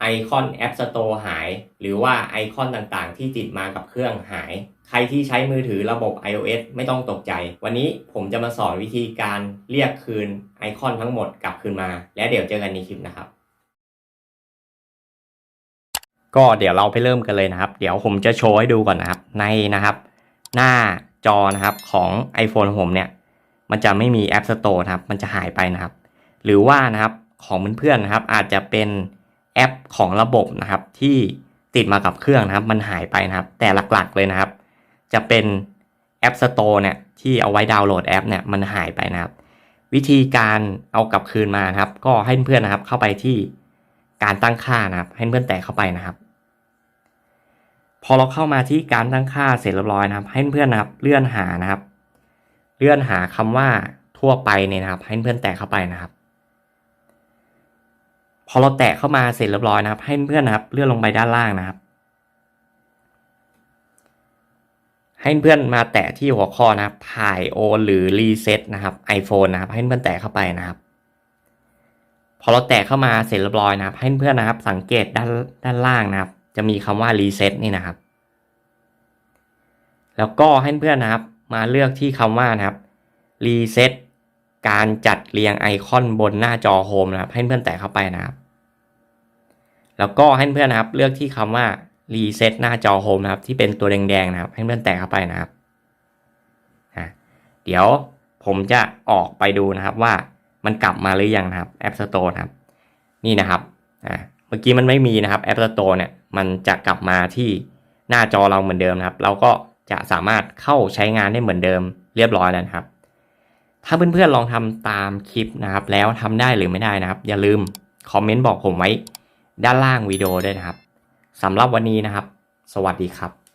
ไอคอน App Store หาย หรือว่าไอคอนต่างๆ ที่ติดมากับเครื่องหาย ใครที่ใช้มือถือระบบ iOS ไม่ต้องตกใจ วันนี้ผมจะมาสอนวิธีการเรียกคืนไอคอนทั้งหมดกลับคืนมา และเดี๋ยวเจอกันในคลิปนะครับก็เดี๋ยวเราไปเริ่มกันเลยนะครับ เดี๋ยวผมจะโชว์ให้ดูก่อนนะครับ ในนะครับ หน้าจอนะครับของ iPhone ของผมเนี่ย มันจะไม่มี App Store นะครับ มันจะหายไปนะครับ หรือว่านะครับของเพื่อนๆนะครับ อาจจะเป็น แอปของระบบนะครับที่ติดมากับเครื่องนะครับ มันหายไปนะครับ แต่หลักๆเลยนะครับ จะเป็น App Store เนี่ยที่เอาไว้ดาวน์โหลดแอปเนี่ยมันหายไปนะครับ วิธีการเอากลับคืนมานะครับ ก็ให้เพื่อนๆนะครับเข้าไปที่การตั้งค่านะครับ ให้เพื่อนแตะเข้าไปนะครับ พอเราเข้ามาที่การตั้งค่าเสร็จเรียบร้อยนะครับ ให้เพื่อนนะครับเลื่อนหานะครับ เลื่อนหาคำว่าทั่วไปเนี่ยนะครับ ให้เพื่อนแตะเข้าไปนะครับ อเราแตะเข้ามาเสร็จเรียบร้อยนะครับ ให้เพื่อนนะครับเลื่อนลงไปด้านล่างนะครับ ให้เพื่อนมาแตะที่หัวข้อนะครับ ถ่ายโอนหรือรีเซ็ตนะครับ iPhone นะครับ ให้เพื่อนแตะเข้าไปนะครับพอเราแตะเข้ามาเสร็จเรียบร้อยนะครับ ให้เพื่อนนะครับ สังเกตด้านด้านล่างนะครับ จะมีคำว่ารีเซ็ตนี่นะครับ แล้วก็ให้เพื่อนนะครับ มาเลือกที่คำว่านะครับรีเซ็ตการจัดเรียงไอคอนบนหน้าจอโฮมนะครับ ให้เพื่อนแตะเข้าไปนะครับ แล้วก็ให้เพื่อนนะครับเลือกที่คำว่ารีเซ็ตหน้าจอโฮมนะครับที่เป็นตัวแดงๆนะครับ ให้เพื่อนแตะเข้าไปนะครับอะเดี๋ยวผมจะออกไปดูนะครับว่ามันกลับมาหรือยังนะครับ App Store นะครับ นี่นะครับอ่าเมื่อกี้มันไม่มีนะครับ App Store เนี่ยมันจะกลับมาที่หน้าจอเราเหมือนเดิมนะครับ เราก็จะสามารถเข้าใช้งานได้เหมือนเดิมเรียบร้อยแล้วนะครับ ถ้าเพื่อนๆลองทำตามคลิปนะครับ แล้วทำได้หรือไม่ได้นะครับ อย่าลืมคอมเมนต์บอกผมไว้ ด้านล่างวิดีโอด้วยนะครับสำหรับวันนี้นะครับ สวัสดีครับ